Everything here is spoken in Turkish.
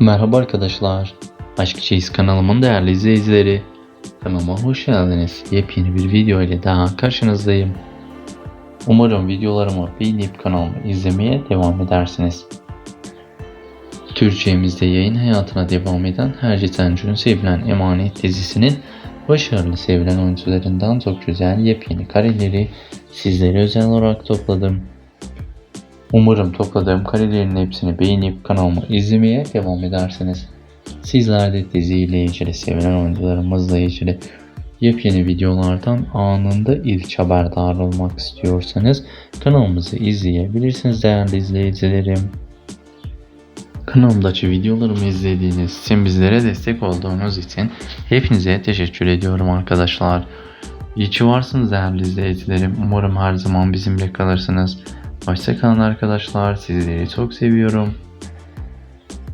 Merhaba arkadaşlar. Aşk Çeyiz kanalımın değerli izleyicileri. Kanalıma hoş geldiniz. Yepyeni bir video ile daha karşınızdayım. Umarım videolarımı beğenip kanalımı izlemeye devam edersiniz. Türkçemizde yayın hayatına devam eden Herci Tencür'ün sevilen Emanet dizisinin başarılı sevilen oyuncularından çok güzel yepyeni kareleri sizlere özel olarak topladım. Umarım topladığım karelerin hepsini beğenip kanalımı izlemeye devam edersiniz. Sizler de diziyle ilgili sevilen oyuncularımızla ilgili yepyeni videolardan anında ilk haberdar olmak istiyorsanız kanalımızı izleyebilirsiniz değerli izleyicilerim. Kanalımdaki videolarımı izlediğiniz için bizlere destek olduğunuz için hepinize teşekkür ediyorum arkadaşlar. İyi ki varsınız değerli izleyicilerim. Umarım her zaman bizimle kalırsınız. Hoşçakalın arkadaşlar. Sizleri çok seviyorum.